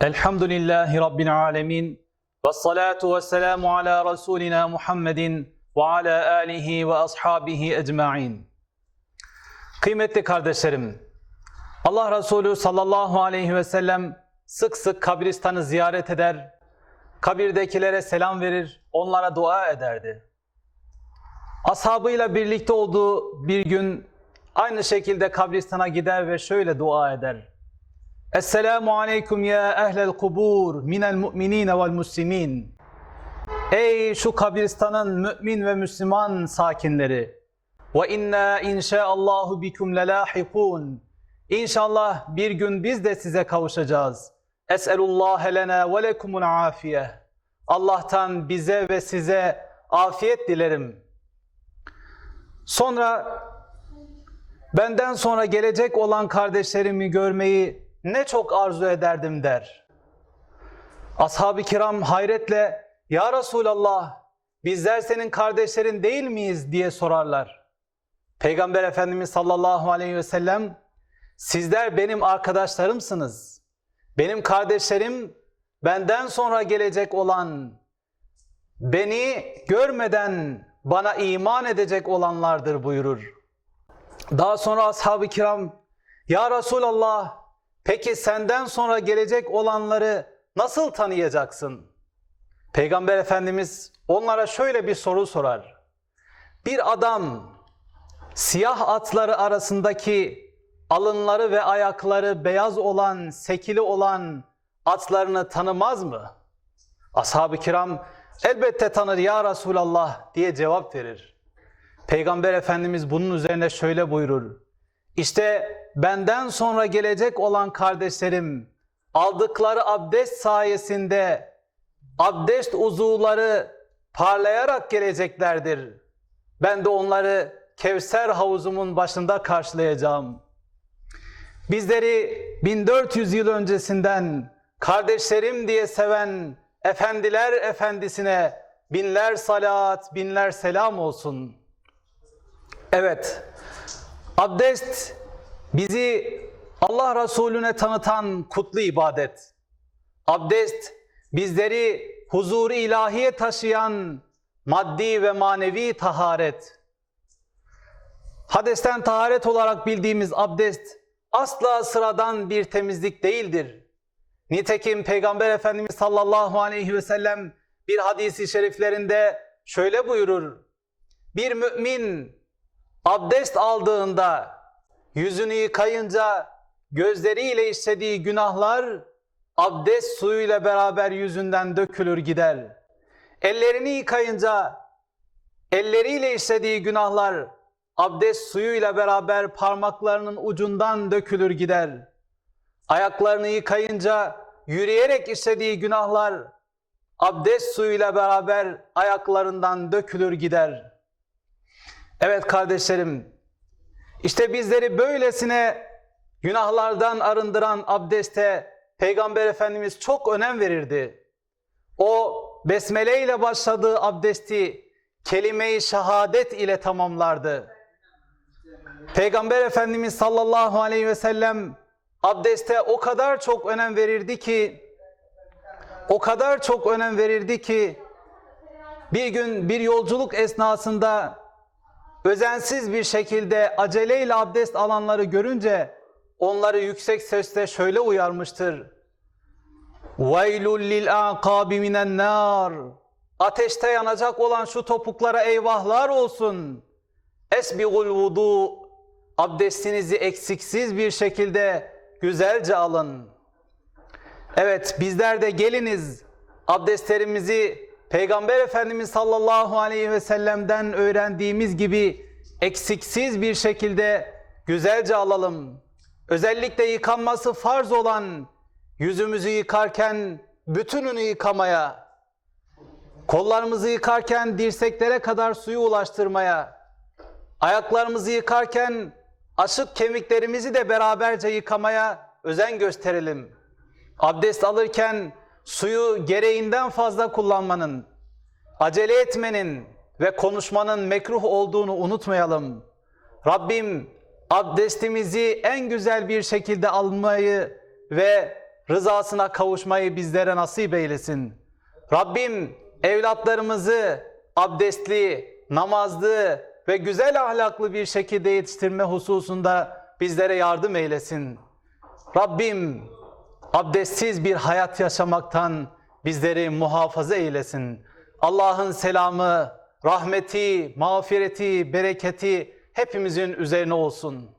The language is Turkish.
Elhamdülillahi Rabbil alemin. Ve salatu ve selamu ala Resulina Muhammedin ve ala alihi ve ashabihi ecma'in. Kıymetli kardeşlerim, Allah Resulü sallallahu aleyhi ve sellem sık sık kabristanı ziyaret eder, kabirdekilere selam verir, onlara dua ederdi. Ashabıyla birlikte olduğu bir gün aynı şekilde kabristana gider ve şöyle dua eder. Esselamu aleyküm ya ehlel kubur minel mu'minine vel muslimin. Ey şu kabristanın mümin ve Müslüman sakinleri. Ve inna inşaallahu bikum lelahikun. İnşallah bir gün biz de size kavuşacağız. Es'elullah lena ve lekumul afiye. Allah'tan bize ve size afiyet dilerim. Sonra benden sonra gelecek olan kardeşlerimi görmeyi ne çok arzu ederdim der. Ashab-ı kiram hayretle Ya Resulallah bizler senin kardeşlerin değil miyiz diye sorarlar. Peygamber Efendimiz sallallahu aleyhi ve sellem sizler benim arkadaşlarımsınız. Benim kardeşlerim benden sonra gelecek olan beni görmeden bana iman edecek olanlardır buyurur. Daha sonra ashab-ı kiram Ya Resulallah peki senden sonra gelecek olanları nasıl tanıyacaksın? Peygamber Efendimiz onlara şöyle bir soru sorar. Bir adam siyah atları arasındaki alınları ve ayakları beyaz olan, sekili olan atlarını tanımaz mı? Ashab-ı kiram elbette tanır ya Resulallah diye cevap verir. Peygamber Efendimiz bunun üzerine şöyle buyurur. İşte benden sonra gelecek olan kardeşlerim aldıkları abdest sayesinde abdest uzuvları parlayarak geleceklerdir. Ben de onları Kevser havuzumun başında karşılayacağım. Bizleri 1400 yıl öncesinden kardeşlerim diye seven efendiler efendisine binler salat, binler selam olsun. Evet, abdest bizi Allah Resulüne tanıtan kutlu ibadet. Abdest bizleri huzur ilahiye taşıyan maddi ve manevi taharet. Hadesten taharet olarak bildiğimiz abdest asla sıradan bir temizlik değildir. Nitekim Peygamber Efendimiz sallallahu aleyhi ve sellem bir hadisi şeriflerinde şöyle buyurur. Bir mümin abdest aldığında yüzünü yıkayınca gözleriyle işlediği günahlar abdest suyuyla beraber yüzünden dökülür gider. Ellerini yıkayınca elleriyle işlediği günahlar abdest suyuyla beraber parmaklarının ucundan dökülür gider. Ayaklarını yıkayınca yürüyerek işlediği günahlar abdest suyuyla beraber ayaklarından dökülür gider. Evet kardeşlerim, işte bizleri böylesine günahlardan arındıran abdeste Peygamber Efendimiz çok önem verirdi. O besmele ile başladığı abdesti kelime-i şehadet ile tamamlardı. Peygamber Efendimiz sallallahu aleyhi ve sellem abdeste o kadar çok önem verirdi ki o kadar çok önem verirdi ki bir gün bir yolculuk esnasında özensiz bir şekilde aceleyle abdest alanları görünce onları yüksek sesle şöyle uyarmıştır. Lil aqabi minen nar. Ateşte yanacak olan şu topuklara eyvahlar olsun. Esbigul vudu. Abdestinizi eksiksiz bir şekilde güzelce alın. Evet bizler de geliniz abdestlerimizi Peygamber Efendimiz sallallahu aleyhi ve sellem'den öğrendiğimiz gibi eksiksiz bir şekilde güzelce alalım. Özellikle yıkanması farz olan yüzümüzü yıkarken bütününü yıkamaya, kollarımızı yıkarken dirseklere kadar suyu ulaştırmaya, ayaklarımızı yıkarken aşık kemiklerimizi de beraberce yıkamaya özen gösterelim. Abdest alırken suyu gereğinden fazla kullanmanın, acele etmenin ve konuşmanın mekruh olduğunu unutmayalım. Rabbim abdestimizi en güzel bir şekilde almayı ve rızasına kavuşmayı bizlere nasip eylesin. Rabbim evlatlarımızı abdestli, namazlı ve güzel ahlaklı bir şekilde yetiştirme hususunda bizlere yardım eylesin. Rabbim abdestsiz bir hayat yaşamaktan bizleri muhafaza eylesin. Allah'ın selamı, rahmeti, mağfireti, bereketi hepimizin üzerine olsun.